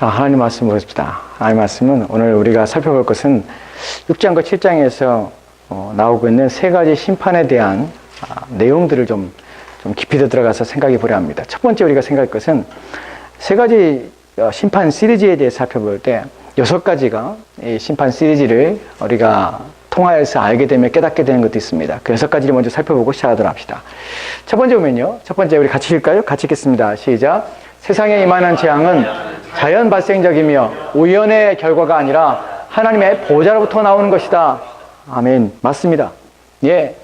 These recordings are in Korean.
자, 하나님 말씀 보겠습니다. 하나님 말씀은 오늘 우리가 살펴볼 것은 6장과 7장에서 어, 나오고 있는 세 가지 심판에 대한 아, 내용들을 좀, 좀 깊이 더 들어가서 생각해 보려 합니다. 첫 번째 우리가 생각할 것은 세 가지 어, 심판 시리즈에 대해 살펴볼 때 여섯 가지가 이 심판 시리즈를 우리가 통하여서 알게 되면 깨닫게 되는 것도 있습니다. 그 여섯 가지를 먼저 살펴보고 시작하도록 합시다. 첫 번째 보면요. 첫 번째 우리 같이 읽을까요? 같이 읽겠습니다. 시작. 세상에 임하는 재앙은 자연 발생적이며 우연의 결과가 아니라 하나님의 보좌로부터 나오는 것이다. 아멘. 맞습니다. 예.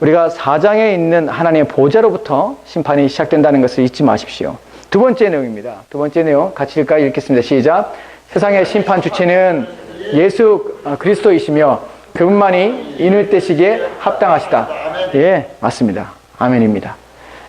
우리가 사장에 있는 하나님의 보좌로부터 심판이 시작된다는 것을 잊지 마십시오. 두 번째 내용입니다. 두 번째 내용 같이 읽까 읽겠습니다. 시작. 세상의 심판 주체는 예수 그리스도이시며 그분만이 인을 떼시기에 합당하시다. 예, 맞습니다. 아멘입니다.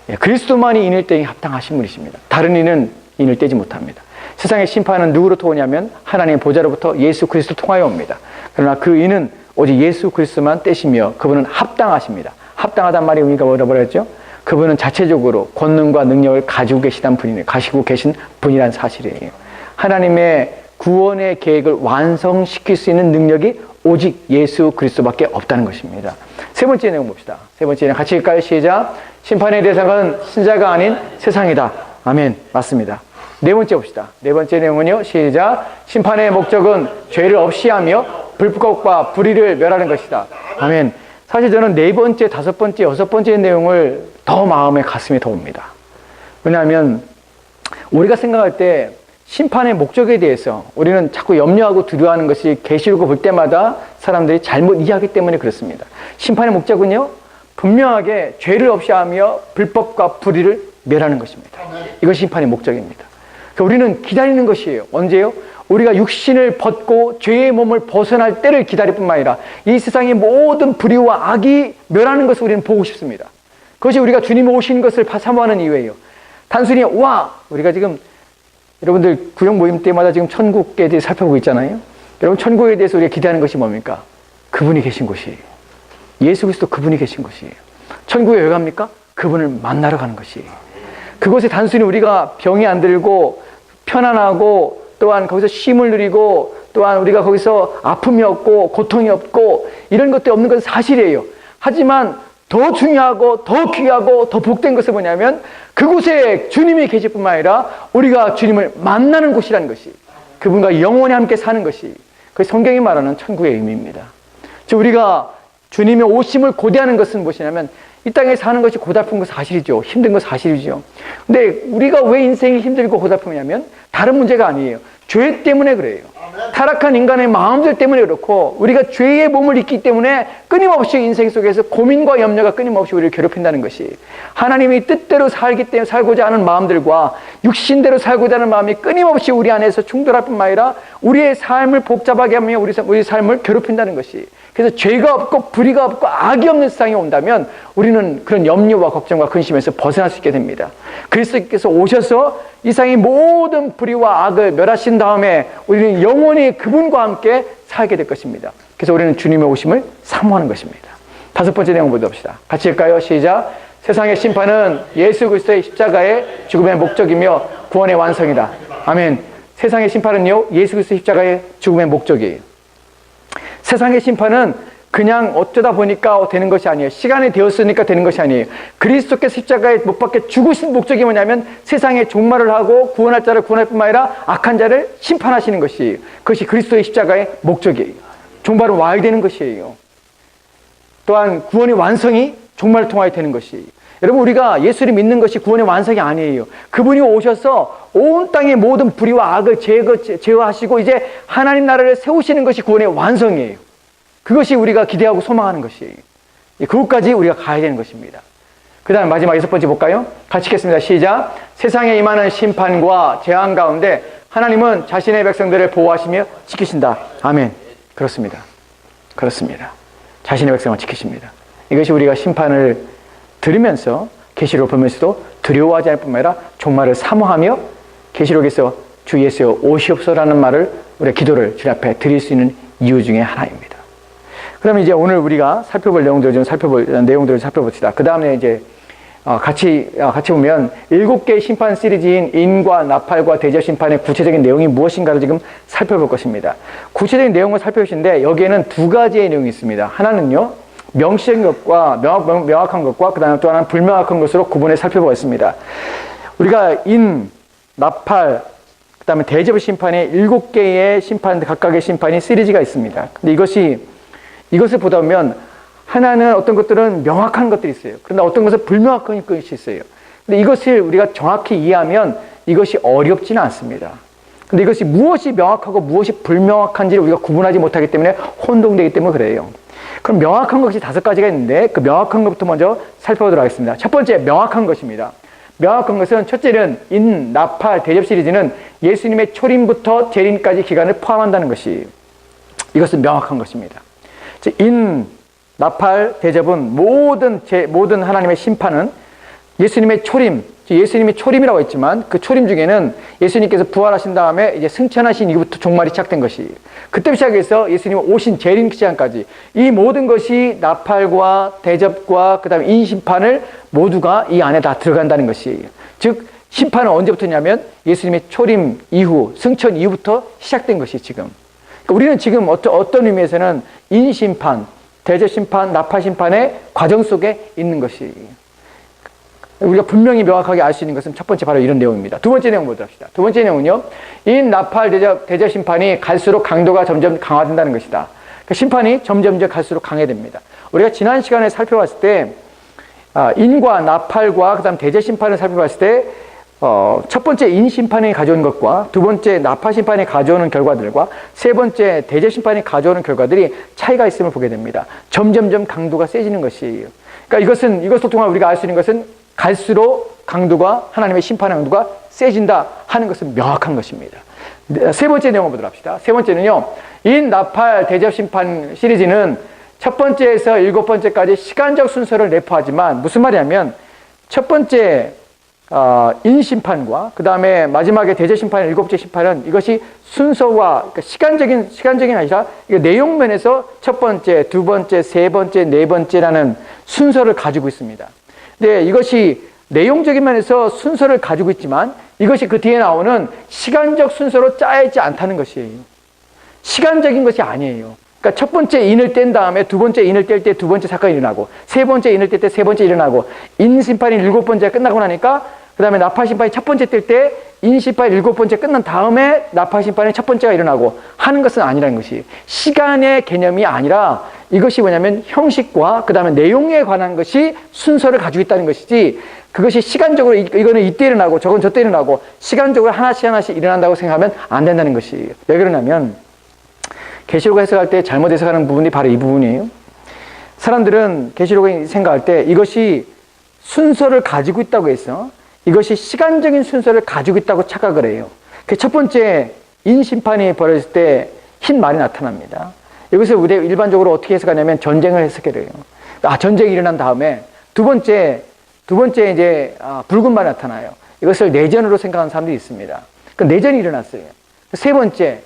예, 그리스도만이 인을 떼기 합당하신 분이십니다. 다른 이는 인을 떼지 못합니다. 세상의 심판은 누구로부터 오냐면 하나님의 보좌로부터 예수 그리스도 통하여 옵니다. 그러나 그 인은 오직 예수 그리스도만 떼시며 그분은 합당하십니다. 합당하단 말이 의미가 뭐라고 그랬죠? 그분은 자체적으로 권능과 능력을 가지고 계시단 분이네, 가시고 계신 분이란 사실이에요. 하나님의 구원의 계획을 완성시킬 수 있는 능력이 오직 예수 그리스도밖에 없다는 것입니다. 세 번째 내용 봅시다. 세 번째 내용 같이 읽까요? 시작. 심판의 대상은 신자가 아닌 세상이다. 아멘. 맞습니다. 네 번째 봅시다. 네 번째 내용은요. 시작. 심판의 목적은 죄를 없이 하며 불법과 불의를 멸하는 것이다. 아멘. 사실 저는 네 번째, 다섯 번째, 여섯 번째 내용을 더 마음에 가슴에 더 옵니다. 왜냐하면 우리가 생각할 때 심판의 목적에 대해서 우리는 자꾸 염려하고 두려워하는 것이 계시록을 볼 때마다 사람들이 잘못 이해하기 때문에 그렇습니다. 심판의 목적은요, 분명하게 죄를 없이 하며 불법과 불의를 멸하는 것입니다. 이것이 심판의 목적입니다. 그러니까 우리는 기다리는 것이에요. 언제요? 우리가 육신을 벗고 죄의 몸을 벗어날 때를 기다릴 뿐만 아니라 이 세상의 모든 불의와 악이 멸하는 것을 우리는 보고 싶습니다. 그것이 우리가 주님이 오신 것을 사모하는 이유예요. 단순히 와 우리가 지금 여러분들 구역 모임 때마다 지금 천국에 대해 살펴보고 있잖아요. 여러분 천국에 대해서 우리가 기대하는 것이 뭡니까? 그분이 계신 곳이에요. 예수 그리스도 그분이 계신 곳이에요. 천국에 왜 갑니까? 그분을 만나러 가는 것이에요. 그곳에 단순히 우리가 병이 안 들고 편안하고 또한 거기서 쉼을 누리고 또한 우리가 거기서 아픔이 없고 고통이 없고 이런 것들이 없는 것은 사실이에요. 하지만 더 중요하고 더 귀하고 더 복된 것은 뭐냐면 그곳에 주님이 계실 뿐만 아니라 우리가 주님을 만나는 곳이라는 것이 그분과 영원히 함께 사는 것이 그 성경이 말하는 천국의 의미입니다. 즉 우리가 주님의 오심을 고대하는 것은 무엇이냐면 이 땅에 사는 것이 고달픈 것 사실이죠. 힘든 것 사실이죠. 근데 우리가 왜 인생이 힘들고 고달프냐면 다른 문제가 아니에요. 죄 때문에 그래요. 타락한 인간의 마음들 때문에 그렇고 우리가 죄의 몸을 입기 때문에 끊임없이 인생 속에서 고민과 염려가 끊임없이 우리를 괴롭힌다는 것이 하나님이 뜻대로 살기 때문에 살고자 하는 마음들과 육신대로 살고자 하는 마음이 끊임없이 우리 안에서 충돌할 뿐만 아니라 우리의 삶을 복잡하게 하며 우리, 삶을 괴롭힌다는 것이 그래서 죄가 없고 불의가 없고 악이 없는 세상이 온다면 우리는 그런 염려와 걱정과 근심에서 벗어날 수 있게 됩니다. 그리스도께서 오셔서 이 세상의 모든 불의와 악을 멸하신 다음에 우리는 영 원히 그분과 함께 살게 될 것입니다. 그래서 우리는 주님의 오심을 사모하는 것입니다. 다섯 번째 내용 보도합시다. 같이 읽까요? 시작. 세상의 심판은 예수 그리스도의 십자가의 죽음의 목적이며 구원의 완성이다. 아멘. 세상의 심판은요, 예수 그리스도의 십자가의 죽음의 목적이에요. 세상의 심판은 그냥 어쩌다 보니까 되는 것이 아니에요. 시간이 되었으니까 되는 것이 아니에요. 그리스도께서 십자가에 못 박혀 죽으신 목적이 뭐냐면 세상에 종말을 하고 구원할 자를 구원할 뿐만 아니라 악한 자를 심판하시는 것이에요. 그것이 그리스도의 십자가의 목적이에요. 종말은 와야 되는 것이에요. 또한 구원의 완성이 종말을 통하여 되는 것이에요. 여러분 우리가 예수를 믿는 것이 구원의 완성이 아니에요. 그분이 오셔서 온 땅의 모든 불의와 악을 제거, 제어하시고 이제 하나님 나라를 세우시는 것이 구원의 완성이에요. 그것이 우리가 기대하고 소망하는 것이에요. 그것까지 우리가 가야 되는 것입니다. 그 다음 마지막 여섯 번째 볼까요? 같이 읽겠습니다. 시작. 세상에 임하는 심판과 재앙 가운데 하나님은 자신의 백성들을 보호하시며 지키신다. 아멘. 그렇습니다. 그렇습니다. 자신의 백성을 지키십니다. 이것이 우리가 심판을 들으면서 계시를 보면서도 두려워하지 않을 뿐만 아니라 종말을 사모하며 계시록에서 주 예수여 오시옵소라는 말을 우리가 기도를 주 앞에 드릴 수 있는 이유 중에 하나입니다. 그럼 이제 오늘 우리가 살펴볼 내용들을 좀 살펴볼 내용들을 살펴봅시다. 그 다음에 이제 어, 같이 어, 같이 보면 일곱 개의 심판 시리즈인 인과 나팔과 대접 심판의 구체적인 내용이 무엇인가를 지금 살펴볼 것입니다. 구체적인 내용을 살펴보시는데 여기에는 두 가지의 내용이 있습니다. 하나는요 명시적인 것과 명확, 명- 명확한 것과 그 다음에 또 하나는 불명확한 것으로 구분해 살펴보겠습니다. 우리가 인, 나팔, 그 다음에 대접 심판의 일곱 개의 심판, 각각의 심판이 시리즈가 있습니다. 근데 이것이, 이것을 보다 보면 하나는 어떤 것들은 명확한 것들이 있어요. 그런데 어떤 것은 불명확한 것이 있어요. 근데 이것을 우리가 정확히 이해하면 이것이 어렵지는 않습니다. 근데 이것이 무엇이 명확하고 무엇이 불명확한지를 우리가 구분하지 못하기 때문에 혼동되기 때문에 그래요. 그럼 명확한 것이 다섯 가지가 있는데 그 명확한 것부터 먼저 살펴보도록 하겠습니다. 첫 번째, 명확한 것입니다. 명확한 것은 첫째는 인, 나팔, 대접 시리즈는 예수님의 초림부터 재림까지 기간을 포함한다는 것이 이것은 명확한 것입니다. 즉, 인, 나팔, 대접은 모든 제, 모든 하나님의 심판은 예수님의 초림, 즉 예수님이 초림이라고 했지만 그 초림 중에는 예수님께서 부활하신 다음에 이제 승천하신 이후부터 종말이 시작된 것이 그때 시작해서 예수님 오신 재림 시간까지 이 모든 것이 나팔과 대접과 그다음에 인심판을 모두가 이 안에 다 들어간다는 것이에요. 즉 심판은 언제부터냐면 예수님의 초림 이후 승천 이후부터 시작된 것이 지금. 그러니까 우리는 지금 어떤 의미에서는 인심판, 대접 심판, 나팔 심판의 과정 속에 있는 것이에요. 우리가 분명히 명확하게 알 수 있는 것은 첫 번째 바로 이런 내용입니다. 두 번째 내용 보도록 합시다. 두 번째 내용은요. 인 나팔 대접, 대접 심판이 갈수록 강도가 점점 강화된다는 것이다. 그 심판이 점점 점 갈수록 강해됩니다. 우리가 지난 시간에 살펴봤을 때 아, 인과 나팔과 그다음 대제 심판을 살펴봤을 때 어, 첫 번째 인 심판이 가져온 것과 두 번째 나팔 심판이 가져오는 결과들과 세 번째 대제 심판이 가져오는 결과들이 차이가 있음을 보게 됩니다. 점점점 강도가 세지는 것이에요. 그러니까 이것은 이것을 통해 우리가 알 수 있는 것은 갈수록 강도가 하나님의 심판의 강도가 세진다 하는 것은 명확한 것입니다. 네, 세 번째 내용을 보도록 합시다. 세 번째는요. 인 나팔 대접 심판 시리즈는 첫 번째에서 일곱 번째까지 시간적 순서를 내포하지만 무슨 말이냐면 첫 번째 어, 인심판과 그 다음에 마지막에 대제 심판 일곱째 심판은 이것이 순서와 그러니까 시간적인 시간적인 아니라 내용 면에서 첫 번째, 두 번째, 세 번째, 네 번째라는 순서를 가지고 있습니다. 네, 이것이 내용적인 면에서 순서를 가지고 있지만 이것이 그 뒤에 나오는 시간적 순서로 짜여 있지 않다는 것이에요. 시간적인 것이 아니에요. 그러니까 첫 번째 인을 뗀 다음에 두 번째 인을 뗄 때 두 번째 사건이 일어나고 세 번째 인을 뗄 때 세 번째 일어나고 인 심판이 일곱 번째 끝나고 나니까 그 다음에 나팔 심판이 첫 번째 뗄때인 심판이 일곱 번째 끝난 다음에 나팔 심판이 첫 번째가 일어나고 하는 것은 아니라는 것이 시간의 개념이 아니라 이것이 뭐냐면 형식과 그 다음에 내용에 관한 것이 순서를 가지고 있다는 것이지 그것이 시간적으로 이- 이거는 이때 일어나고 저건 저때 일어나고 시간적으로 하나씩 하나씩 일어난다고 생각하면 안 된다는 것이에요. 왜 그러냐면 계시록 해석할 때 잘못 해석하는 부분이 바로 이 부분이에요. 사람들은 계시록을 생각할 때 이것이 순서를 가지고 있다고 해서 이것이 시간적인 순서를 가지고 있다고 착각을 해요. 그 첫 번째 인심판이 벌어질 때 흰 말이 나타납니다. 여기서 우리 일반적으로 어떻게 해석하냐면 전쟁을 해석해요. 아 전쟁이 일어난 다음에 두 번째 두 번째 이제 아, 붉은 말이 나타나요. 이것을 내전으로 생각하는 사람들이 있습니다. 그 내전이 일어났어요. 세 번째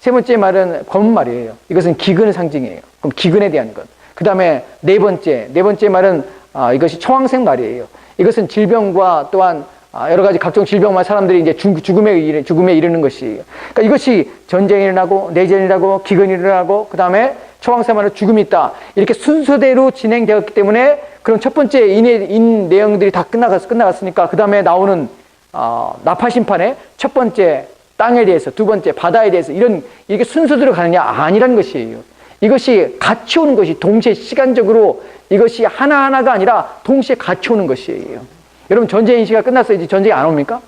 세 번째 말은 검은 말이에요. 이것은 기근의 상징이에요. 그럼 기근에 대한 것. 그 다음에 네 번째, 네 번째 말은 아, 이것이 청황색 말이에요. 이것은 질병과 또한 아, 여러 가지 각종 질병만 사람들이 이제 죽, 죽음에 이르, 죽음에 이르는 것이에요. 그러니까 이것이 전쟁이 일어나고 기근이 일어나고 그 다음에 청황색 말은 죽음이 있다. 이렇게 순서대로 진행되었기 때문에 그런 첫 번째 인의 인 내용들이 다 끝나갔, 끝나갔으니까 그 다음에 나오는 어, 나파 심판의 첫 번째 땅에 대해서 두 번째 바다에 대해서 이런 이게 순서대로 가느냐 아니란 것이에요. 이것이 같이 오는 것이 동시에 시간적으로 이것이 하나하나가 아니라 동시에 같이 오는 것이에요. 여러분 전쟁 시가 끝났어요. 이제 전쟁이 안 옵니까?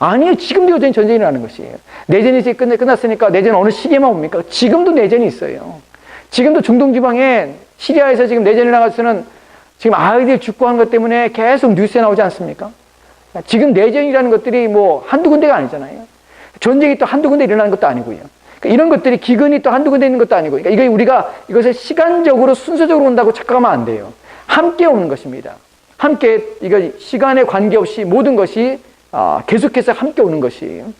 아니요. 지금도 여전히 전쟁이 일어나는 것이에요. 내전이 이제 끝- 끝났으니까 내전 어느 시기에만 옵니까? 지금도 내전이 있어요. 지금도 중동 지방에 시리아에서 지금 내전이 일어나서는 지금 아이들 죽고 하는 것 때문에 계속 뉴스에 나오지 않습니까? 지금 내전이라는 것들이 뭐 한두 군데가 아니잖아요. 전쟁이 또 한두 군데 일어나는 것도 아니고요. 그러니까 이런 것들이 기근이 또 한두 군데 있는 것도 아니고, 그러니까 이거 우리가 이것을 시간적으로 순서적으로 온다고 착각하면 안 돼요. 함께 오는 것입니다. 함께 이거 시간에 관계없이 모든 것이 아, 계속해서 함께 오는 것이에요.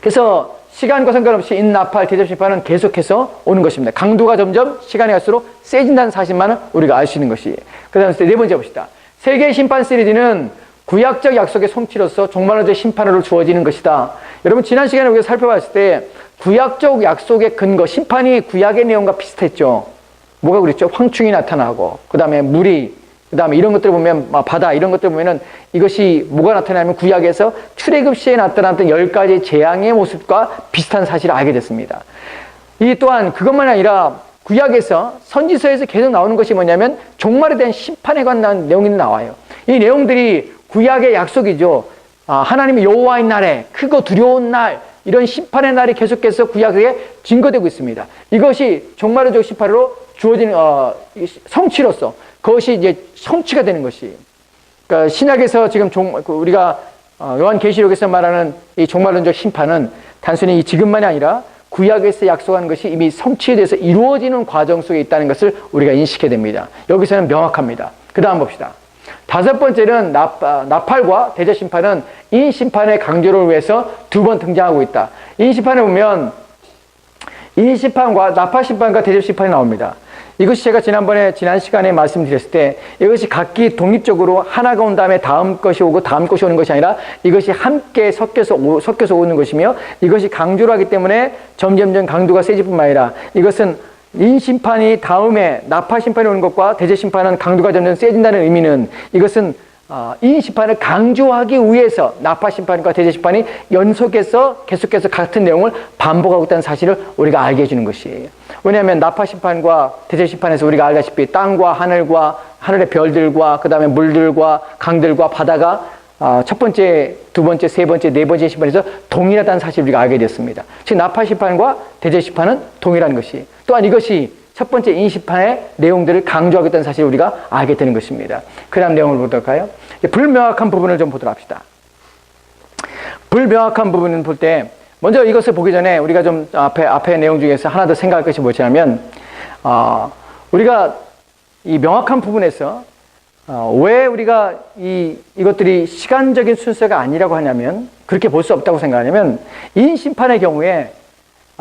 그래서 시간과 상관없이 인나팔 대접 심판은 계속해서 오는 것입니다. 강도가 점점 시간이 갈수록 세진다는 사실만은 우리가 알 수 있는 것이에요. 그 다음에 네 번째 봅시다. 세계 심판 시리즈는 구약적 약속의 성취로서 종말론적 심판으로 주어지는 것이다. 여러분 지난 시간에 우리가 살펴봤을 때 구약적 약속의 근거, 심판이 구약의 내용과 비슷했죠. 뭐가 그랬죠? 황충이 나타나고 그 다음에 물이 그 다음에 이런 것들을 보면 막 바다 이런 것들을 보면은 이것이 뭐가 나타나면 구약에서 출애굽 시에 나타났던 열 가지 재앙의 모습과 비슷한 사실을 알게 됐습니다. 이 또한 그것만 아니라 구약에서 선지서에서 계속 나오는 것이 뭐냐면 종말에 대한 심판에 관한 내용이 나와요. 이 내용들이 구약의 약속이죠. 아, 하나님의 여호와의 날에 크고 두려운 날 이런 심판의 날이 계속해서 구약에 증거되고 있습니다. 이것이 종말의 심판으로 주어진 어, 이 성취로서 그것이 이제 성취가 되는 것이. 그러니까 신약에서 지금 종, 그 우리가 어, 요한계시록에서 말하는 이 종말론적 심판은 단순히 이 지금만이 아니라 구약에서 약속한 것이 이미 성취돼서 이루어지는 과정 속에 있다는 것을 우리가 인식해야 됩니다. 여기서는 명확합니다. 그 다음 봅시다. 다섯 번째는 나, 나팔과 대제 심판은 인 심판의 강조를 위해서 두 번 등장하고 있다. 인 심판에 보면 인 심판과 나팔 심판과 대제 심판이 나옵니다. 이것이 제가 지난번에 지난 시간에 말씀드렸을 때 이것이 각기 독립적으로 하나가 온 다음에 다음 것이 오고 다음 것이 오는 것이 아니라 이것이 함께 섞여서 오, 섞여서 오는 것이며 이것이 강조를 하기 때문에 점점점 강도가 세질 뿐만 아니라 이것은 인심판이 다음에 나파 심판이 오는 것과 대제 심판은 강도가 점점 세진다는 의미는 이것은 어, 인심판을 강조하기 위해서 나파 심판과 대제 심판이 연속해서 계속해서 같은 내용을 반복하고 있다는 사실을 우리가 알게 해주는 것이에요. 왜냐하면 나파 심판과 대제 심판에서 우리가 알다시피 땅과 하늘과 하늘의 별들과 그 다음에 물들과 강들과 바다가 어, 첫 번째, 두 번째, 세 번째, 네 번째 심판에서 동일하다는 사실을 우리가 알게 됐습니다. 즉 나파 심판과 대제 심판은 동일한 것이 또한 이것이 첫 번째 인심판의 내용들을 강조하겠다는 사실을 우리가 알게 되는 것입니다. 그 다음 내용을 보도록 할까요? 불명확한 부분을 좀 보도록 합시다. 불명확한 부분을 볼 때 먼저 이것을 보기 전에 우리가 좀 앞에 앞에 내용 중에서 하나 더 생각할 것이 뭐냐면 어, 우리가 이 명확한 부분에서 어, 왜 우리가 이 이것들이 시간적인 순서가 아니라고 하냐면 그렇게 볼 수 없다고 생각하냐면 인심판의 경우에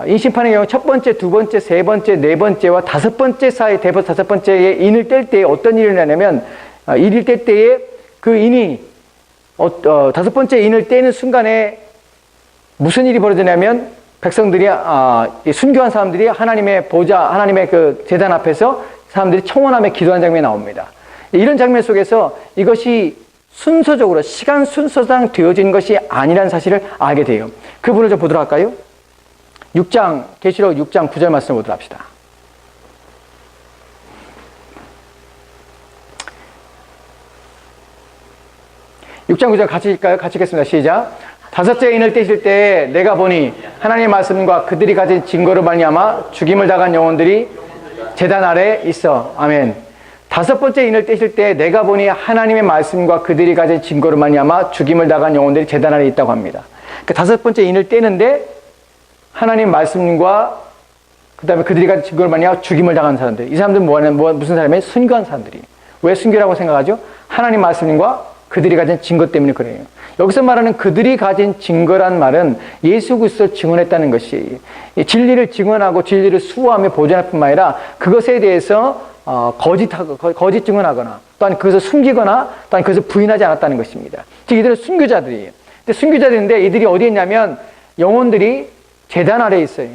인심판의 경우 첫 번째, 두 번째, 세 번째, 네 번째와 다섯 번째 사이 대법 다섯 번째에 인을 뗄때 어떤 일이 나냐면 어, 인을 뗄 때에 그 인이 어, 어, 다섯 번째 인을 떼는 순간에 무슨 일이 벌어지냐면 백성들이 아, 순교한 사람들이 하나님의 보좌, 하나님의 그 재단 앞에서 사람들이 청원함에 기도한 장면이 나옵니다. 이런 장면 속에서 이것이 순서적으로 시간 순서상 되어진 것이 아니라는 사실을 알게 돼요. 그 부분을 좀 보도록 할까요? 6장 계시록 6장 9절 말씀을 보도록 합시다. 육장 9절 같이 읽까요? 같이 읽겠습니다. 시작. 다섯째 인을 떼실 때 내가 보니 하나님의 말씀과 그들이 가진 증거로 말미암아 죽임을 당한 영혼들이 재단 아래 있어. 아멘. 다섯 번째 인을 떼실 때 내가 보니 하나님의 말씀과 그들이 가진 증거로 말미암아 죽임을 당한 영혼들이 재단 아래 있다고 합니다. 그 다섯 번째 인을 떼는데 하나님 말씀과 그다음에 그들이 가진 증거를 말미암아 죽임을 당한 사람들. 이 사람들은 뭐하는 뭐 무슨 사람이에요? 순교한 사람들이. 왜 순교라고 생각하죠? 하나님 말씀과 그들이 가진 증거 때문에 그래요. 여기서 말하는 그들이 가진 증거란 말은 예수 그리스도를 증언했다는 것이 진리를 증언하고 진리를 수호하며 보존할 뿐만 아니라 그것에 대해서 어, 거짓하고 거짓 증언하거나 또한 그것을 숨기거나 또한 그것을 부인하지 않았다는 것입니다. 즉 이들은 순교자들이에요. 근데 순교자들인데 이들이 어디에 있냐면 영혼들이 재단 아래에 있어요.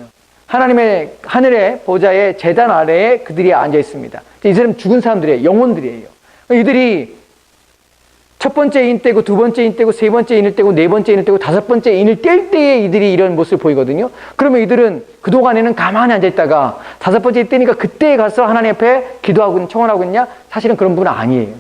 하나님의 하늘의 보좌의 재단 아래에 그들이 앉아 있습니다. 이 사람 죽은 사람들이에요. 영혼들이에요. 이들이 첫 번째 인 떼고 두 번째 인 떼고 세 번째 인을 떼고 네 번째 인을 떼고 다섯 번째 인을 뗄 때에 이들이 이런 모습을 보이거든요. 그러면 이들은 그동안에는 가만히 앉아 있다가 다섯 번째 떼니까 그때 가서 하나님 앞에 기도하고 청원하고 있냐? 사실은 그런 분은 아니에요.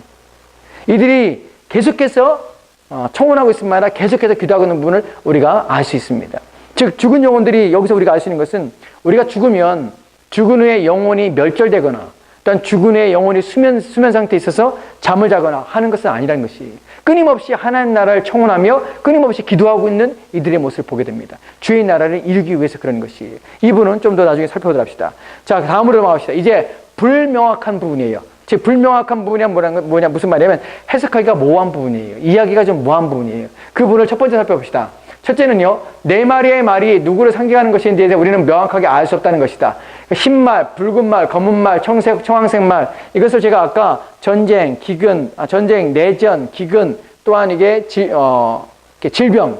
이들이 계속해서 어, 청원하고 있을 만한 계속해서 기도하고 있는 분을 우리가 알 수 있습니다. 즉 죽은 영혼들이 여기서 우리가 알 수 있는 것은 우리가 죽으면 죽은 후에 영혼이 멸절되거나 또한 죽은 후에 영혼이 수면, 수면 상태에 있어서 잠을 자거나 하는 것은 아니라는 것이 끊임없이 하나님 나라를 청원하며 끊임없이 기도하고 있는 이들의 모습을 보게 됩니다. 주의 나라를 이루기 위해서 그런 것이 이분은 좀 더 나중에 살펴보도록 합시다. 자, 다음으로 넘어갑시다. 이제 불명확한 부분이에요. 즉 불명확한 부분이 뭐냐, 뭐냐 무슨 말이냐면 해석하기가 모호한 부분이에요. 이야기가 좀 모호한 부분이에요. 그 부분을 첫 번째 살펴봅시다. 첫째는요, 네 마리의 말이 누구를 상징하는 것인지에 대해 우리는 명확하게 알 수 없다는 것이다. 흰 말, 붉은 말, 검은 말, 청색, 청황색 말, 이것을 제가 아까 전쟁, 기근, 아, 전쟁, 내전, 기근, 또한 이게 질, 어, 질병,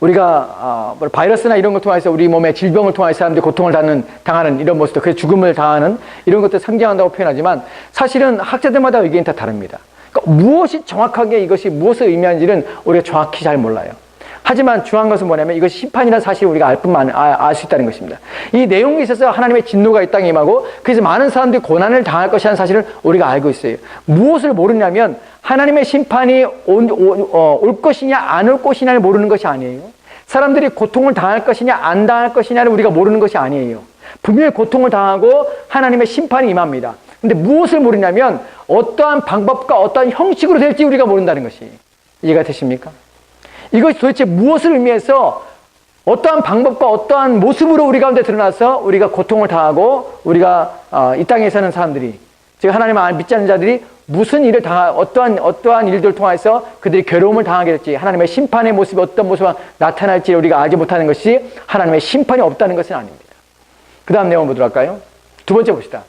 우리가 어, 뭐 바이러스나 이런 걸 통해서 우리 몸에 질병을 통해서 사람들이 고통을 당하는, 당하는 이런 모습도 그래서 죽음을 당하는 이런 것들 상징한다고 표현하지만 사실은 학자들마다 의견이 다 다릅니다. 그러니까 무엇이 정확하게 이것이 무엇을 의미하는지는 우리가 정확히 잘 몰라요. 하지만 중요한 것은 뭐냐면 이것이 심판이라는 사실을 우리가 알 뿐만 알수 있다는 것입니다. 이 내용에 있어서 하나님의 진노가 이 땅에 임하고 그래서 많은 사람들이 고난을 당할 것이라는 사실을 우리가 알고 있어요. 무엇을 모르냐면 하나님의 심판이 온, 오- 어, 올 것이냐 안 올 것이냐를 모르는 것이 아니에요. 사람들이 고통을 당할 것이냐 안 당할 것이냐를 우리가 모르는 것이 아니에요. 분명히 고통을 당하고 하나님의 심판이 임합니다. 근데 무엇을 모르냐면 어떠한 방법과 어떠한 형식으로 될지 우리가 모른다는 것이 이해가 되십니까? 이것이 도대체 무엇을 의미해서 어떠한 방법과 어떠한 모습으로 우리 가운데 드러나서 우리가 고통을 당하고 우리가 어, 이 땅에 사는 사람들이 즉 하나님을 안 믿지 않는 자들이 무슨 일을 당하 어떠한 어떠한 일들을 통해서 그들이 괴로움을 당하게 될지 하나님의 심판의 모습이 어떤 모습으로 나타날지 우리가 알지 못하는 것이 하나님의 심판이 없다는 것은 아닙니다. 그 다음 내용 보도록 할까요? 두 번째 봅시다.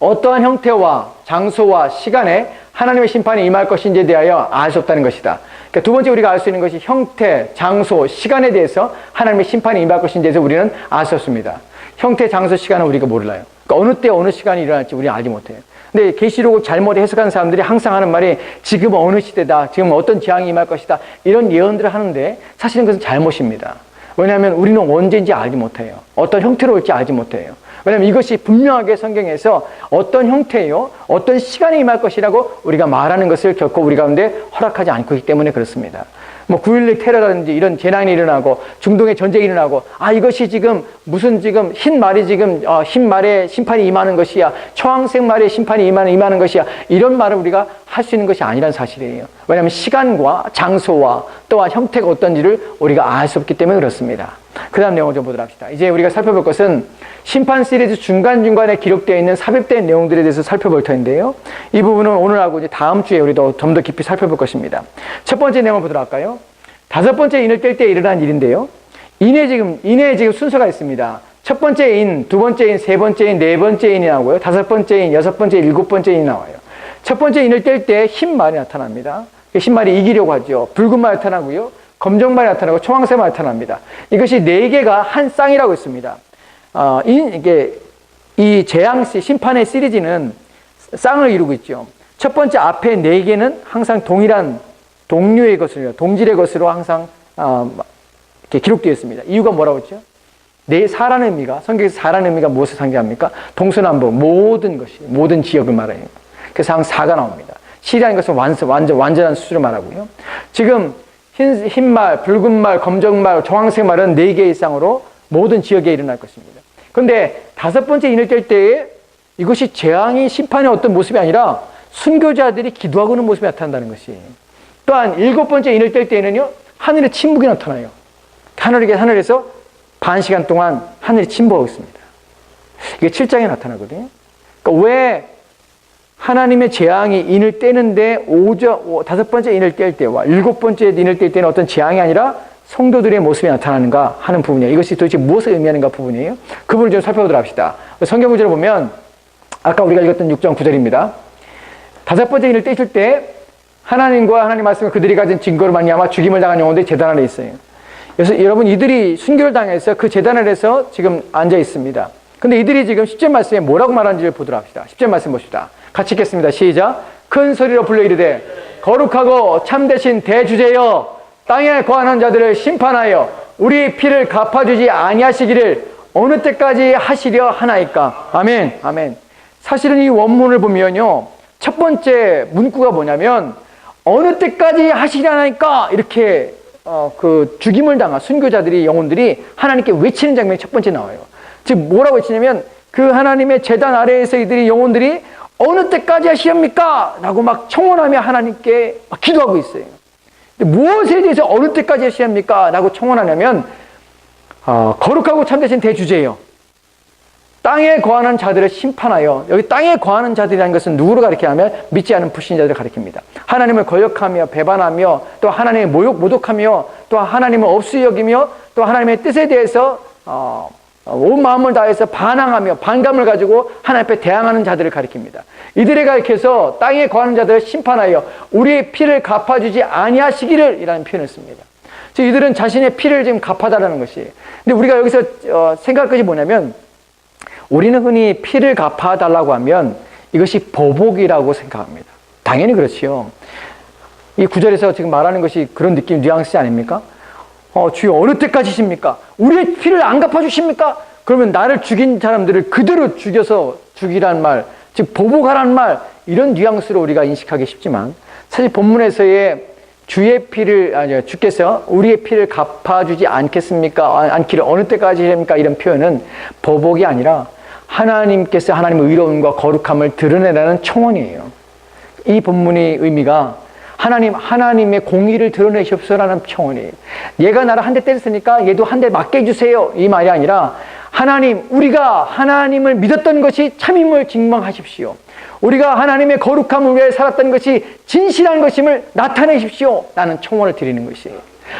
어떠한 형태와 장소와 시간에 하나님의 심판이 임할 것인지에 대하여 알 수 없다는 것이다. 그러니까 두 번째 우리가 알 수 있는 것이 형태, 장소, 시간에 대해서 하나님의 심판이 임할 것인지에 대해서 우리는 없습니다. 형태, 장소, 시간은 우리가 몰라요. 그러니까 어느 때 어느 시간이 일어날지 우리는 알지 못해요. 근데 계시록을 잘못 해석하는 사람들이 항상 하는 말이 지금 어느 시대다, 지금 어떤 재앙이 임할 것이다 이런 예언들을 하는데 사실은 그것은 잘못입니다. 왜냐하면 우리는 언제인지 알지 못해요. 어떤 형태로 올지 알지 못해요. 왜냐하면 이것이 분명하게 성경에서 어떤 형태요, 어떤 시간에 임할 것이라고 우리가 말하는 것을 결코 우리 가운데 허락하지 않고 있기 때문에 그렇습니다. 뭐 9.16 테러라든지 이런 재난이 일어나고 중동의 전쟁이 일어나고 아 이것이 지금 무슨 지금 흰 말이 지금 어, 흰 말에 심판이 임하는 것이야 청황색 말에 심판이 임하는 임하는 것이야 이런 말을 우리가 할 수 있는 것이 아니란 사실이에요. 왜냐하면 시간과 장소와 또한 형태가 어떤지를 우리가 알 수 없기 때문에 그렇습니다. 그 다음 내용을 좀 보도록 합시다. 이제 우리가 살펴볼 것은 심판 시리즈 중간중간에 기록되어 있는 삽입된 내용들에 대해서 살펴볼 텐데요. 이 부분은 오늘하고 이제 다음 주에 우리도 좀 더 깊이 살펴볼 것입니다. 첫 번째 내용을 보도록 할까요? 다섯 번째 인을 뗄 때 일어난 일인데요. 인의 지금, 인의 지금 순서가 있습니다. 첫 번째 인, 두 번째 인, 세 번째 인, 네 번째 인이 나오고요. 다섯 번째 인, 여섯 번째, 일곱 번째 인이 나와요. 첫 번째 인을 뗄때흰 말이 나타납니다. 흰 말이 이기려고 하죠. 붉은 말이 나타나고요. 검정 말이 나타나고 청황색 말이 나타납니다. 이것이 네 개가 한 쌍이라고 있습니다. 어, 이, 이게 이 재앙 시 심판의 시리즈는 쌍을 이루고 있죠. 첫 번째 앞에 네 개는 항상 동일한 동류의 것으로 동질의 것으로 항상 어, 이렇게 기록되어 있습니다. 이유가 뭐라고 했죠? 네 사라는 의미가 성경에서 사라는 의미가 무엇을 상징합니까? 동서남북 모든 것이 모든 지역을 말해요. 그래서 항상 사가 나옵니다. 시리아는 것은 완전 완전 완전한 수를 말하고요. 지금 흰, 흰 말, 붉은 말, 검정 말, 정황색 말은 네개 이상으로 모든 지역에 일어날 것입니다. 그런데 다섯 번째 인을 뗄 때에 이것이 재앙이 심판의 어떤 모습이 아니라 순교자들이 기도하고 있는 모습이 나타난다는 것이. 또한 일곱 번째 인을 뗄 때에는요, 하늘에 침묵이 나타나요. 하늘에, 하늘에서 반 시간 동안 하늘이 침묵하고 있습니다. 이게 7장에 나타나거든요. 그러니까 왜 하나님의 재앙이 인을 떼는데 오저, 오, 다섯 번째 인을 뗄 때와 일곱 번째 인을 뗄 때는 어떤 재앙이 아니라 성도들의 모습이 나타나는가 하는 부분이에요. 이것이 도대체 무엇을 의미하는가 부분이에요. 그 부분을 좀 살펴보도록 합시다. 성경 구절을 보면 아까 우리가 읽었던 6장 9절입니다. 다섯 번째 인을 떼실 때 하나님과 하나님 말씀을 그들이 가진 증거로 말미암아 죽임을 당한 영혼들이 재단 아래 있어요. 그래서 여러분 이들이 순교를 당해서 그 재단 아래서 지금 앉아 있습니다. 근데 이들이 지금 10절 말씀에 뭐라고 말하는지를 보도록 합시다. 10절 말씀 봅시다. 같이 읽겠습니다. 시작. 큰 소리로 불러 이르되 거룩하고 참되신 대주제여 땅에 거하는 자들을 심판하여 우리 피를 갚아주지 아니하시기를 어느 때까지 하시려 하나이까. 아멘. 아멘. 사실은 이 원문을 보면요. 첫 번째 문구가 뭐냐면 어느 때까지 하시려나니까 이렇게 어, 그 죽임을 당한 순교자들이 영혼들이 하나님께 외치는 장면이 첫 번째 나와요. 즉 뭐라고 외치냐면 그 하나님의 재단 아래에서 이들이 영혼들이 어느 때까지 하시렵니까? 라고 막 청원하며 하나님께 막 기도하고 있어요. 무엇에 대해서 어느 때까지 하시렵니까? 라고 청원하냐면 어, 거룩하고 참되신 대주제예요. 땅에 거하는 자들을 심판하여 여기 땅에 거하는 자들이라는 것은 누구를 가리키냐면 믿지 않은 불신자들을 가리킵니다. 하나님을 거역하며 배반하며 또 하나님의 모욕 모독하며 또 하나님을 없이 여기며 또 하나님의 뜻에 대해서 어, 온 마음을 다해서 반항하며 반감을 가지고 하나님 앞에 대항하는 자들을 가리킵니다. 이들에 가리켜서 땅에 거하는 자들을 심판하여 우리의 피를 갚아주지 아니하시기를 이라는 표현을 씁니다. 즉 이들은 자신의 피를 지금 갚아달라는 것이. 근데 우리가 여기서 어, 생각할 것이 뭐냐면 우리는 흔히 피를 갚아달라고 하면 이것이 보복이라고 생각합니다. 당연히 그렇지요. 이 구절에서 지금 말하는 것이 그런 느낌, 뉘앙스 아닙니까? 어, 주여 어느 때까지십니까? 우리의 피를 안 갚아주십니까? 그러면 나를 죽인 사람들을 그대로 죽여서 죽이란 말, 즉 보복하란 말, 이런 뉘앙스로 우리가 인식하기 쉽지만 사실 본문에서의 주의 피를, 아니, 주께서 우리의 피를 갚아주지 않겠습니까? 아, 않기를 어느 때까지 합니까? 이런 표현은 보복이 아니라 하나님께서 하나님의 의로움과 거룩함을 드러내라는 청원이에요. 이 본문의 의미가 하나님, 하나님의 공의를 드러내시옵소서라는 청원이에요. 얘가 나를 한 대 때렸으니까 얘도 한 대 맞게 해주세요. 이 말이 아니라 하나님, 우리가 하나님을 믿었던 것이 참임을 증명하십시오. 우리가 하나님의 거룩함을 위해 살았던 것이 진실한 것임을 나타내십시오. 라는 청원을 드리는 것이에요.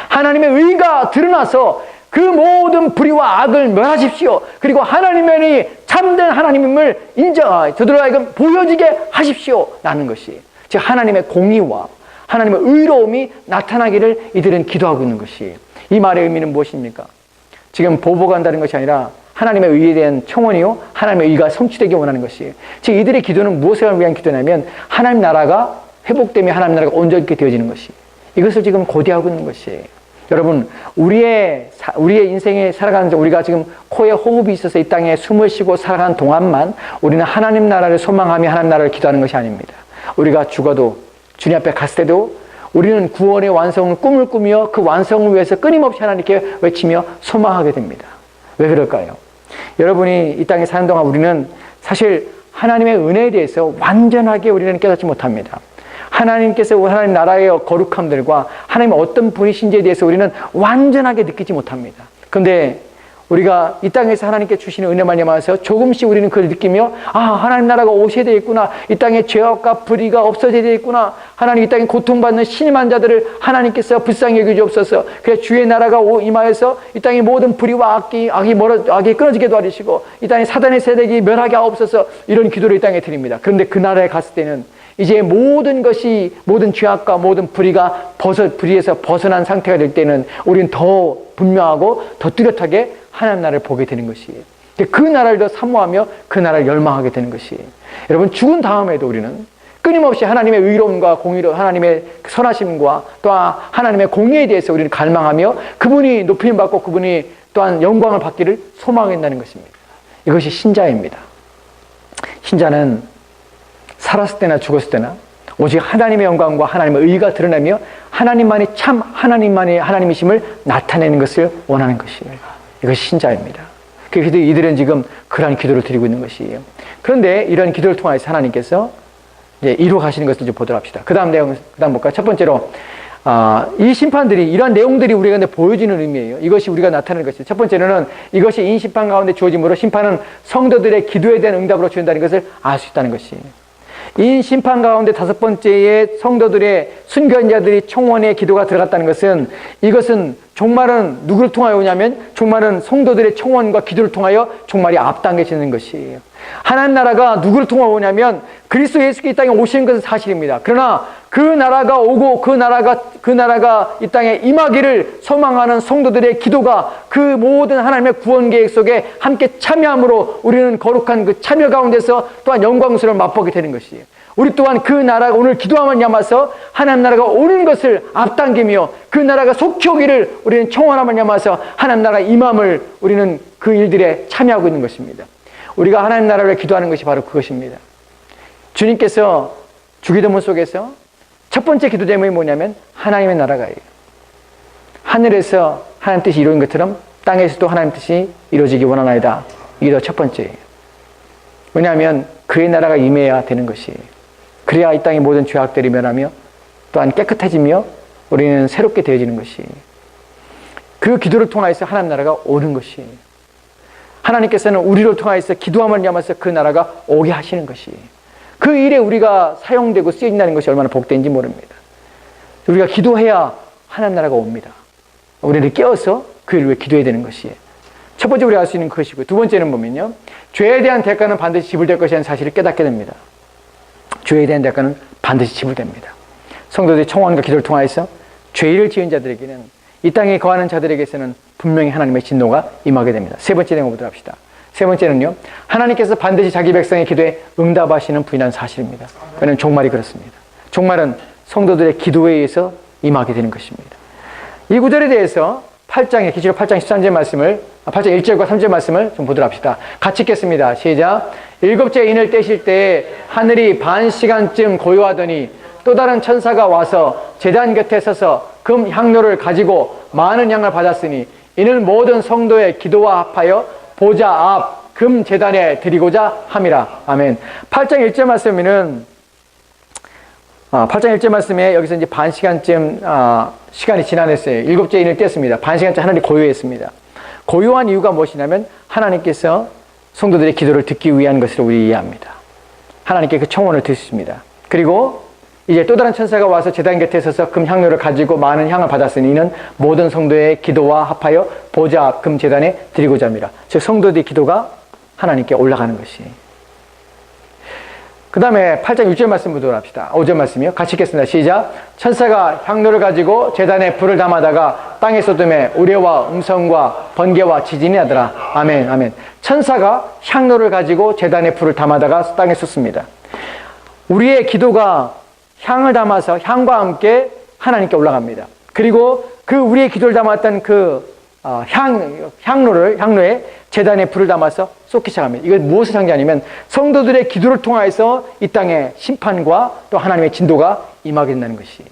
하나님의 의가 드러나서 그 모든 불의와 악을 멸하십시오. 그리고 하나님의 참된 하나님임을 인정, 저들로 하여금 보여지게 하십시오. 라는 것이. 즉, 하나님의 공의와 하나님의 의로움이 나타나기를 이들은 기도하고 있는 것이. 이 말의 의미는 무엇입니까? 지금 보복한다는 것이 아니라 하나님의 의에 대한 청원이요. 하나님의 의가 성취되기 원하는 것이. 즉, 이들의 기도는 무엇을 위한 기도냐면 하나님 나라가 회복되며 하나님 나라가 온전히 되어지는 것이. 이것을 지금 고대하고 있는 것이에요. 여러분, 우리의, 사- 우리의 인생에 살아가는, 우리가 지금 코에 호흡이 있어서 이 땅에 숨을 쉬고 살아가는 동안만 우리는 하나님 나라를 소망하며 하나님 나라를 기도하는 것이 아닙니다. 우리가 죽어도 주님 앞에 갔을 때도 우리는 구원의 완성을 꿈을 꾸며 그 완성을 위해서 끊임없이 하나님께 외치며 소망하게 됩니다. 왜 그럴까요? 여러분이 이 땅에 사는 동안 우리는 사실 하나님의 은혜에 대해서 완전하게 우리는 깨닫지 못합니다. 하나님께서 하나님 나라의 거룩함들과 하나님의 어떤 분이신지에 대해서 우리는 완전하게 느끼지 못합니다. 그런데 우리가 이 땅에서 하나님께 주시는 은혜만 말미암아서 조금씩 우리는 그걸 느끼며 아 하나님 나라가 오셔야 되겠구나. 이 땅에 죄악과 불의가 없어져야 되겠구나. 하나님 이 땅에 고통받는 신임한 자들을 하나님께서 불쌍히 여겨주옵소서. 그래 주의 나라가 오- 임하여서 이 땅의 모든 불의와 악이 악이 멀어 악이 끊어지게 도와주시고 이 땅에 사단의 세력이 멸하게 하옵소서. 이런 기도를 이 땅에 드립니다. 그런데 그 나라에 갔을 때는 이제 모든 것이 모든 죄악과 모든 불의가 벗어 불의에서 벗어난 상태가 될 때는 우리는 더 분명하고 더 뚜렷하게 하나님 나라를 보게 되는 것이에요. 그 나라를 더 사모하며 그 나라를 열망하게 되는 것이에요. 여러분 죽은 다음에도 우리는 끊임없이 하나님의 의로움과 공의로 하나님의 선하심과 또 하나님의 공의에 대해서 우리는 갈망하며 그분이 높임 받고 그분이 또한 영광을 받기를 소망한다는 것입니다. 이것이 신자입니다. 신자는 살았을 때나 죽었을 때나 오직 하나님의 영광과 하나님의 의가 드러나며 하나님만이 참 하나님만이 하나님이심을 나타내는 것을 원하는 것이에요. 이것이 신자입니다. 그래서 이들은 지금 그러한 기도를 드리고 있는 것이에요. 그런데 이런 기도를 통해서 하나님께서 이제 이루 가시는 것을 좀 보도록 합시다. 그 다음 내용, 그 다음 볼까요? 첫 번째로, 아, 이 심판들이, 이러한 내용들이 우리가 근데 보여지는 의미예요. 이것이 우리가 나타내는 것이죠. 첫 번째로는 이것이 인 심판 가운데 주어짐으로 심판은 성도들의 기도에 대한 응답으로 주는다는 것을 알 수 있다는 것이에요. 인 심판 가운데 다섯 번째의 성도들의 순견자들이 청원의 기도가 들어갔다는 것은 이것은 종말은 누구를 통하여 오냐면 종말은 성도들의 청원과 기도를 통하여 종말이 앞당겨지는 것이에요. 하나님 나라가 누구를 통하여 오냐면 그리스도 예수께 이 땅에 오시는 것은 사실입니다. 그러나 그 나라가 오고 그 나라가 그 나라가 이 땅에 임하기를 소망하는 성도들의 기도가 그 모든 하나님의 구원 계획 속에 함께 참여함으로 우리는 거룩한 그 참여 가운데서 또한 영광스러움을 맛보게 되는 것이에요. 우리 또한 그 나라가 오늘 기도함을 야마서 하나님 나라가 오는 것을 앞당기며 그 나라가 속히 오기를 우리는 청원함을 야마서 하나님 나라가 임함을 우리는 그 일들에 참여하고 있는 것입니다. 우리가 하나님 나라를 기도하는 것이 바로 그것입니다. 주님께서 주기도문 속에서 첫 번째 기도 제목이 뭐냐면 하나님의 나라가예요. 하늘에서 하나님 뜻이 이루어진 것처럼 땅에서도 하나님 뜻이 이루어지기 원하나이다. 이게 더 첫 번째예요. 왜냐하면 그의 나라가 임해야 되는 것이에요. 그래야 이 땅의 모든 죄악들이 멸하며 또한 깨끗해지며 우리는 새롭게 되어지는 것이에요. 그 기도를 통하여서 하나님 나라가 오는 것이에요. 하나님께서는 우리를 통하여서 기도함을 ям아서 그 나라가 오게 하시는 것이 그 일에 우리가 사용되고 쓰인다는 것이 얼마나 복된지 모릅니다. 우리가 기도해야 하나님 나라가 옵니다. 우리를 깨어서 그 일을 기도해야 되는 것이에요. 첫 번째 우리가 알수 있는 것이고요. 두 번째는 보면요. 죄에 대한 대가는 반드시 지불될 것이라는 사실을 깨닫게 됩니다. 죄에 대한 대가는 반드시 지불됩니다. 성도들이 청원과 기도를 통하여서 죄를 지은 자들에게는 이 땅에 거하는 자들에게서는 분명히 하나님의 진노가 임하게 됩니다. 세 번째 내용 보도록 합시다. 세 번째는요. 하나님께서 반드시 자기 백성의 기도에 응답하시는 부인한 사실입니다. 그는 종말이 그렇습니다. 종말은 성도들의 기도에 의해서 임하게 되는 것입니다. 이 구절에 대해서 8장의 기지로 8장 13절 말씀을 8장 1절과 3절 말씀을 좀 보도록 합시다. 같이 읽겠습니다. 시작. 일곱째 인을 떼실 때에 하늘이 반 시간쯤 고요하더니 또 다른 천사가 와서 제단 곁에 서서 금 향료를 가지고 많은 양을 받았으니 이는 모든 성도의 기도와 합하여 보좌 앞 금 제단에 드리고자 함이라. 아멘. 8장 1절 말씀에는 아, 8장 1절 말씀에 여기서 이제 반 시간쯤 아, 시간이 지나냈어요. 일곱째 인을 뗐습니다. 반 시간쯤 하나님 고요했습니다. 고요한 이유가 무엇이냐면 하나님께서 성도들의 기도를 듣기 위한 것으로 우리 이해합니다. 하나님께 그 청원을 듣습니다. 그리고 이제 또 다른 천사가 와서 제단 곁에 서서 금 향료를 가지고 많은 향을 받았으니 이는 모든 성도의 기도와 합하여 보좌 앞금 제단에 드리고자 합니다. 즉 성도들의 기도가 하나님께 올라가는 것이. 그 다음에 8장 6절 말씀 보도록 합시다. 5절 말씀이요. 같이 읽겠습니다. 시작. 천사가 향로를 가지고 재단에 불을 담아다가 땅에 쏟음에 우레와 음성과 번개와 지진이 나더라. 아멘, 아멘. 천사가 향로를 가지고 재단에 불을 담아다가 땅에 쏟습니다. 우리의 기도가 향을 담아서 향과 함께 하나님께 올라갑니다. 그리고 그 우리의 기도를 담았던 그 어, 향, 향로를, 향로에 재단에 불을 담아서 쏟기 시작합니다. 이건 무엇을 상징하냐면 성도들의 기도를 통하여서 이 땅에 심판과 또 하나님의 진도가 임하게 된다는 것이.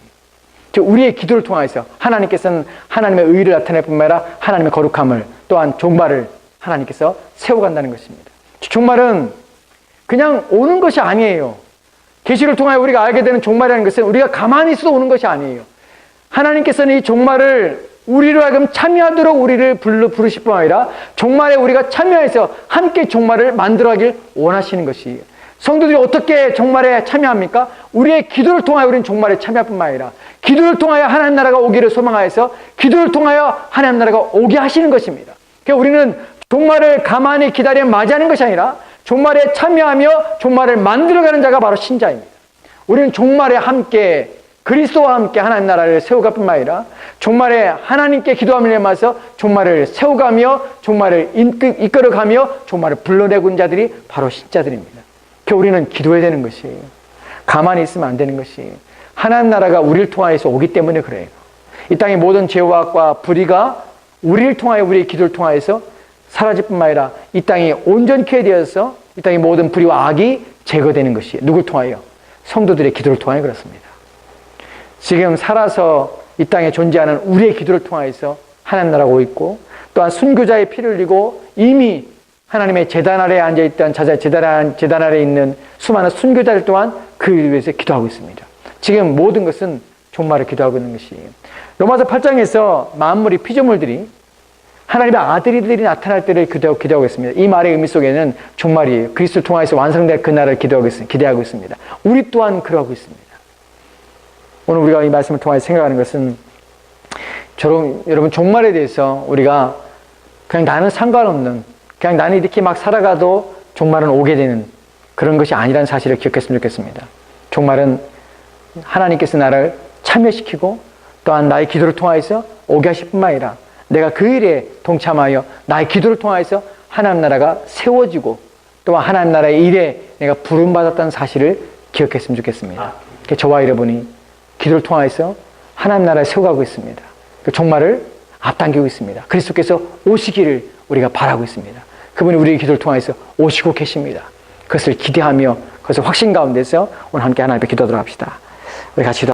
즉, 우리의 기도를 통하여서 하나님께서는 하나님의 의를 나타낼 뿐만 아니라 하나님의 거룩함을 또한 종말을 하나님께서 세워간다는 것입니다. 종말은 그냥 오는 것이 아니에요. 계시를 통하여 우리가 알게 되는 종말이라는 것은 우리가 가만히 있어도 오는 것이 아니에요. 하나님께서는 이 종말을 우리로 하여금 참여하도록 우리를 불러 부르실 뿐 아니라 종말에 우리가 참여해서 함께 종말을 만들어가길 원하시는 것이에요. 성도들이 어떻게 종말에 참여합니까? 우리의 기도를 통하여 우리는 종말에 참여할 뿐만 아니라 기도를 통하여 하나님 나라가 오기를 소망하여서 기도를 통하여 하나님 나라가 오게 하시는 것입니다. 그러니까 우리는 종말을 가만히 기다려 맞이하는 것이 아니라 종말에 참여하며 종말을 만들어가는 자가 바로 신자입니다. 우리는 종말에 함께 그리스도와 함께 하나님 나라를 세워갈 뿐만 아니라 종말에 하나님께 기도함을 내면서 종말을 세워가며 종말을 이끌- 이끌어가며 종말을 불러내고 있는 자들이 바로 신자들입니다. 그 우리는 기도해야 되는 것이에요. 가만히 있으면 안 되는 것이에요. 하나님 나라가 우리를 통하여서 오기 때문에 그래요. 이 땅의 모든 죄악과 불의가 우리를 통하여 우리의 기도를 통하여서 사라질 뿐만 아니라 이 땅이 온전케 되어서 이 땅의 모든 불의와 악이 제거되는 것이에요. 누굴 통하여? 성도들의 기도를 통하여 그렇습니다. 지금 살아서 이 땅에 존재하는 우리의 기도를 통하여서 하나님 나라가 오고 있고 또한 순교자의 피를 흘리고 이미 하나님의 재단 아래에 앉아 있던 자자 재단, 재단 아래에 있는 수많은 순교자들 또한 그 일을 위해서 기도하고 있습니다. 지금 모든 것은 종말을 기도하고 있는 것이에요. 로마서 8장에서 만물이 피조물들이 하나님의 아들들이 나타날 때를 기대하고, 기대하고 있습니다. 이 말의 의미 속에는 종말이에요. 그리스도를 통하여서 완성될 그날을 기대하고, 있습니다. 우리 또한 그러고 있습니다. 오늘 우리가 이 말씀을 통하여 생각하는 것은 저런, 여러분 종말에 대해서 우리가 그냥 나는 상관없는 그냥 나는 이렇게 막 살아가도 종말은 오게 되는 그런 것이 아니라는 사실을 기억했으면 좋겠습니다. 종말은 하나님께서 나를 참여시키고 또한 나의 기도를 통하여서 오게 하실 뿐만 아니라 내가 그 일에 동참하여 나의 기도를 통하여서 하나님 나라가 세워지고 또한 하나님 나라의 일에 내가 부름받았다는 사실을 기억했으면 좋겠습니다. 그러니까 저와 여러분이 기도를 통하여서 하나님 나라에 세워가고 있습니다. 그 종말을 앞당기고 있습니다. 그리스도께서 오시기를 우리가 바라고 있습니다. 그분이 우리의 기도를 통해서 오시고 계십니다. 그것을 기대하며 그것을 확신 가운데서 오늘 함께 하나님 앞에 기도하도록 합시다. 우리 같이 기도